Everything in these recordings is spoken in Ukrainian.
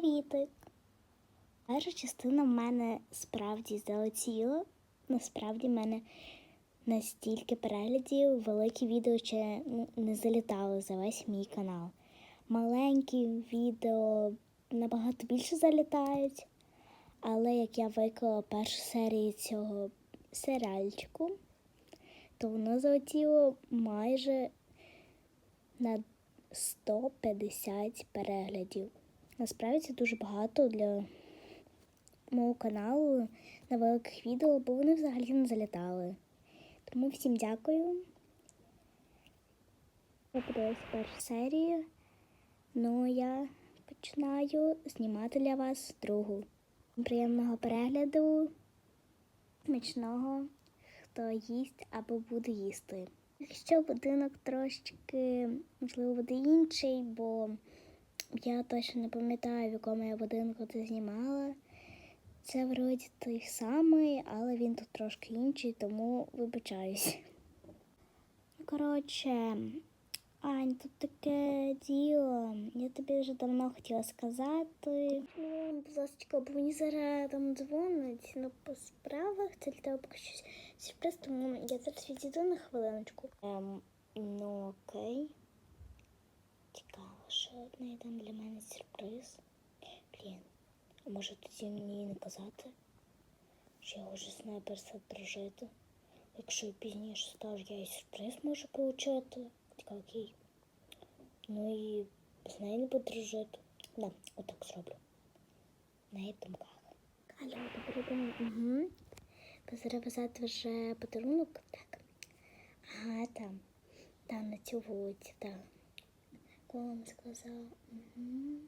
Привітик! Перша частина в мене справді залетіла. Насправді в мене настільки переглядів великі відео ще не залітали за весь мій канал. Маленькі відео набагато більше залітають. Але як я виклала першу серію цього серіальчику, то воно залетіло майже на 150 переглядів. Насправді це дуже багато для мого каналу на великих відео, бо вони взагалі не залітали. Тому всім дякую. Я подивилася першу серію. Ну я починаю знімати для вас другу. Приємного перегляду, смачного, хто їсть або буде їсти. Якщо будинок трошечки, можливо, буде інший, бо я точно не пам'ятаю, в якому я будинку це знімала. Це вроді той самий, але він тут трошки інший, тому вибачаюсь. Коротше, Ань, тут таке діло. Я тобі вже давно хотіла сказати. Ну, будь ласка, бо мені зараз там дзвонить, ну по справах це для тебе поки щось сюрприз, тому я зараз відійду на хвилиночку. Ем, ну окей. Що одне там для мене сюрприз. Блін, а може тоді мені не казати, що я вже з нею перестав дружити. Якщо пізніше скажу, я і сюрприз можу отримати. Окей. Ну і з нею не буду дружити. Да, отак зроблю. На її думках. Алло, добрий день. Угу. Позаревазати вже подарунок? Так. Ага, там. Там на цю вулиці, так. Коли вам сказала? Угу.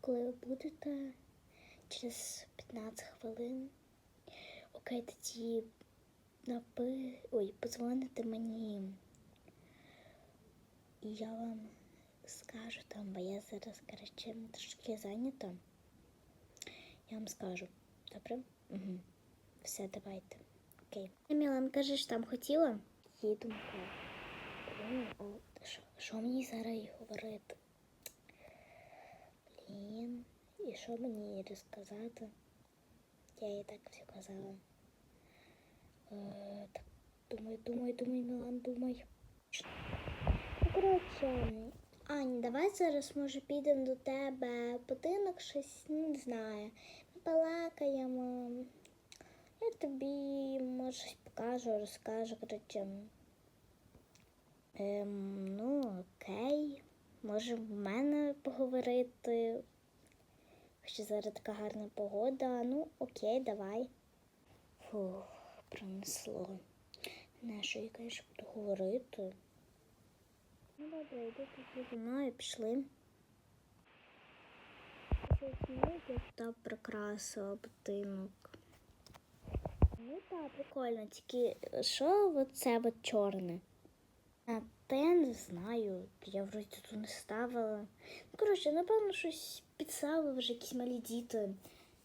Коли ви будете? Через 15 хвилин. Окей, тоді напи... Ой, позвоните мені. І я вам скажу там, бо я зараз, коротше, трошки зайнята. Я вам скажу. Добре? Угу. Все, давайте. Окей. Мілан, кажеш, там хотіла? Їду. Блін, а що, мені зараз говорити? Блін, і що мені розказати? Я їй так все казала. Е, так, думай, думай, думай, Мілан, думай. Ну, Коротше, Ань, давай зараз, може, підемо до тебе, будинок щось ну, не знаю. Ми балакаємо. Я тобі, може, покажу, розкажу, коротше. Ем, ну, окей. Може в мене поговорити. Хоча зараз така гарна погода. Ну, окей, давай. Фух, пронесло. Не, що я, конечно, буду говорити. Ну, добре, йди тут зі мною, пішли. Та прикрасила будинок. Ну так, прикольно, тільки що оце от чорне? Те не знаю, я вроді тут не ставила. Ну, коротше, напевно, щось підставили вже якісь малі діти.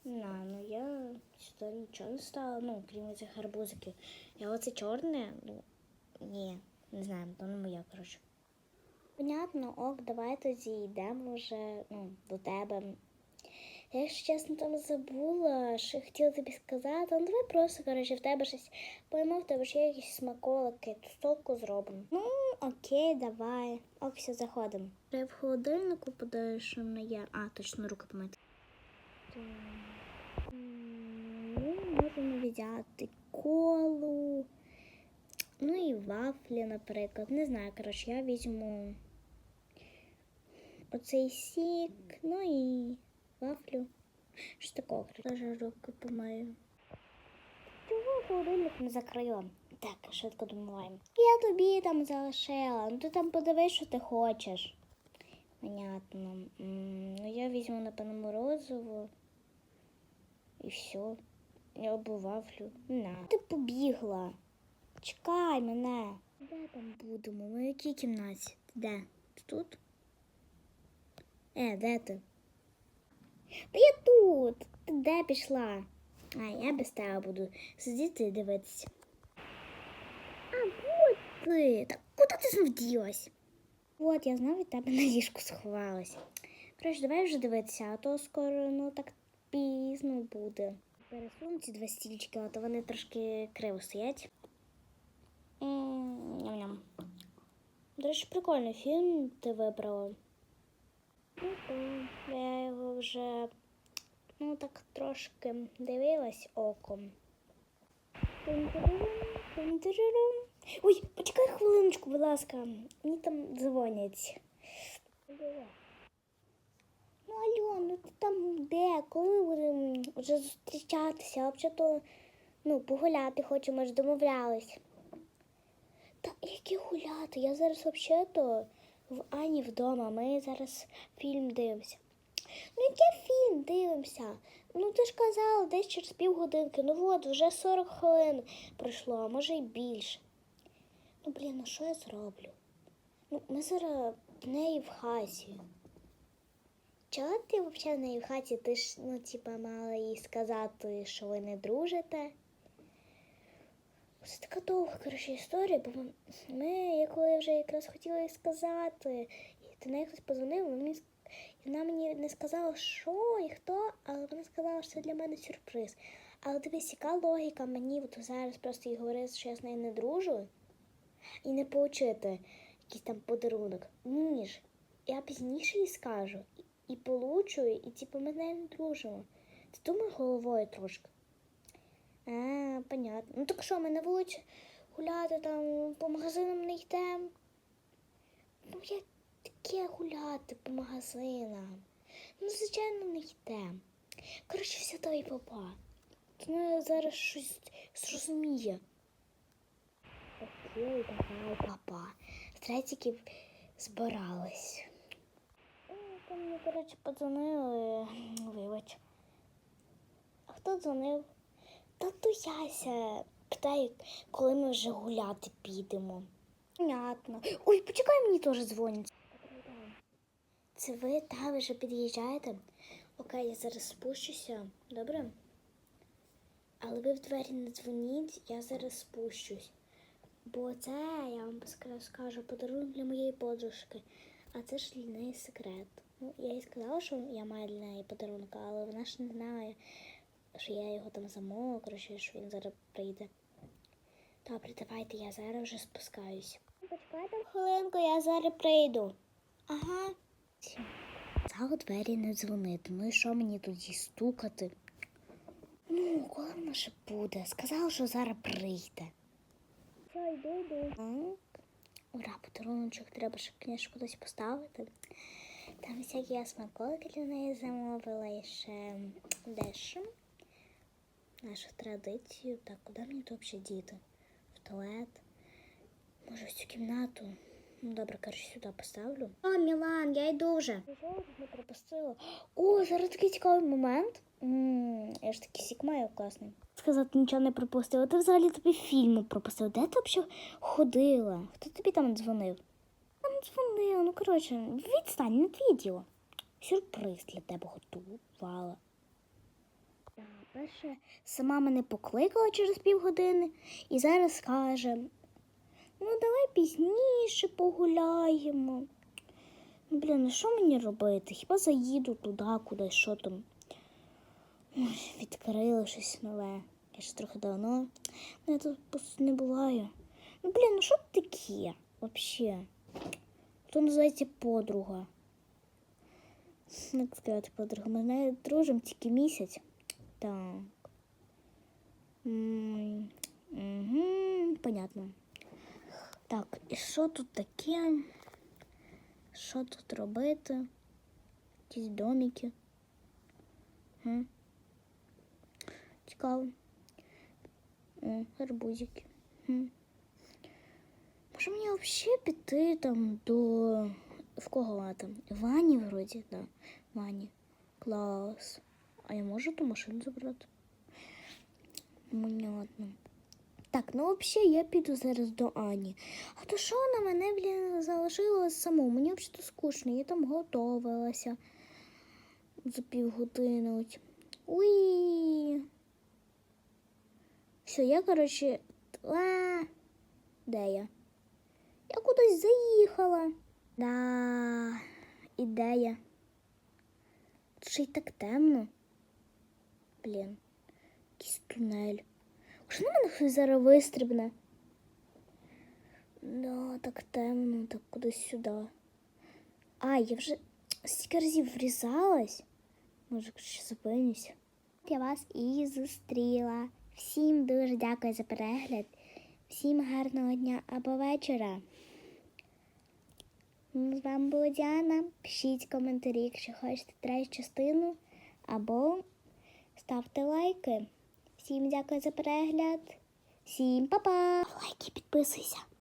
На, ну я сюди нічого не ставила, ну, крім цих гарбузиків. Я оце чорне, ну, ні, не знаю, то не моя, коротше. Понятно, ок, давай тоді йдемо вже ну, до тебе. Я, якщо чесно, там забула, що хотіла тобі сказати. Ну давай просто, коротше, в тебе щось пойму, в тебе ж є якісь смаколики, тустовку зробимо. Ну, окей, давай. Ок, все, заходимо. Я в холодильнику подаю, що не є. А, точно руки помити. Ну, можемо взяти колу. Ну і вафлі, наприклад. Не знаю, коротше, я візьму оцей сік, ну і вафлю. Що такого? Даже руки помию. Чого холодильник не закрила? Так, швидко домиваємо. Я тобі там залишила. Ну ти там подивись, що ти хочеш. Понятно. Ну я візьму, напевно, морозиво. І все. Я або вафлю. На. Ти побігла. Чекай мене. Де там будемо? Ми в якій кімнаті? Де? Тут? Е, де ти? Та я тут. Ти де пішла? А, я без тебе буду сидіти і дивитися. А, от ти. Так куди ти знов ділась? От, я знову від тебе на ліжку сховалась. Коротше, давай вже дивитися, а то скоро ну так пізно буде. Пересуну ці два стільчики, а то вони трошки криво стоять. Ням-ням. До речі, прикольний фільм ти вибрала. Ну, то я його вже ну так трошки дивилась оком. Ой, почекай хвилиночку, будь ласка. Мені там дзвонять. Ну, Альон, ну ти там де? Коли будемо вже зустрічатися? А взагалі то ну, погуляти хочемо, ж домовлялись. Та які гуляти? Я зараз взагалі-то в Ані вдома. Ми зараз фільм дивимося. Ну, який фільм дивимося? Ну, ти ж казала, десь через півгодинки. Ну от, вже 40 хвилин пройшло, а може й більше. Ну, блін, ну що я зроблю? Ну, ми зараз в неї в хаті. Чого ти взагалі в неї в хаті? Ти ж, ну, типа, мала їй сказати, що ви не дружите. Це така довга, коротше, історія, бо ми- ми, я вже якраз хотіла їй сказати, і до неї хтось позвонив, мені, вона мені не сказала, що і хто, але вона сказала, що це для мене сюрприз. Але дивись, яка логіка мені от зараз просто їй говорити, що я з нею не дружу, і не получити якийсь там подарунок. Ні ж, я пізніше їй скажу, і, і получу, і типу ми з нею не дружимо. Ти думаєш головою трошки? А, понятно. Ну так що, ми на вулиці гуляти там по магазинам не йдемо? Ну, як таке гуляти по магазинам? Ну, звичайно, не йдемо. Коротше, все той папа. Вона зараз щось зрозуміє. Окей, давай, папа. Третіки збирались. Там мені, коротше, подзвонили. Вибач. А хто дзвонив? Та то яся. Питає, коли ми вже гуляти підемо. Понятно. Ой, почекай, мені теж дзвонять. Це ви та ви вже під'їжджаєте? Окей, я зараз спущуся, добре? Але ви в двері не дзвоніть, я зараз спущусь. Бо це, я вам ска- скажу, подарунок для моєї подружки. А це ж для неї секрет. Ну, я їй сказала, що я маю для неї подарунок, але вона ж не знає, що я його там замовила, коротше, що він зараз прийде. Добре, давайте, я зараз вже спускаюсь. Почекайте хвилинку, я зараз прийду. Ага. За у двері не дзвонити. Ну і що мені тоді стукати? Ну, коли вона ще буде? Сказала, що зараз прийде. Все, йду, йду. Так. Ура, подаруночок треба ще книжку кудись поставити. Там всякі я смаколики для неї замовила і ще дещо. Нашу традицію. Так, куди мені тут взагалі діти? В туалет. Може, в цю кімнату. Ну, добре, коротше, сюди поставлю. О, Мілан, я йду вже. Не пропустила. О, зараз такий цікавий момент. м я ж такий сік маю класний. Сказати, нічого не пропустила. Ти взагалі тобі фільми пропустила. Де ти взагалі ходила? Хто тобі там дзвонив? Там дзвонила. Ну, коротше, відстань від відео. Сюрприз для тебе готувала. Перше, сама мене покликала через півгодини і зараз каже: ну давай пізніше погуляємо. Ну, блін, ну що мені робити? Хіба заїду туди, куди, що там? Ой, відкрили щось нове. Я ж трохи давно. Ну, я тут просто не буваю. Ну, блін, ну що це таке взагалі? То називається подруга. Як сказати подруга? Ми з нею дружимо тільки місяць. Так. Угу, понятно. Так, і що тут таке? Що тут робити? Якісь домики. М? Цікаво. О, гарбузики. М. Може мені взагалі піти там до. В кого там? Вані вроді, да. Вані. Клас. А я можу ту машину забрати? Понятно. Так, ну взагалі я піду зараз до Ані. А то що на мене, блін, залишила саму? Мені взагалі скучно, я там готувалася за півгодини. Уї. Все, я, коротше, а, де я? Я кудись заїхала. Да, ідея. Ще й так темно. Блін, якийсь тунель. Що на мене хтось зараз вистрибне? Да, так темно, так кудись сюди. А, я вже стільки разів врізалась. Може, ще зупинюся. Я вас і зустріла. Всім дуже дякую за перегляд. Всім гарного дня або вечора. Ну, З вами була Діана. Пишіть коментарі, якщо хочете третю частину, або ставте лайки. Всім дякую за перегляд. Всім па-па! Лайки, підписуйся.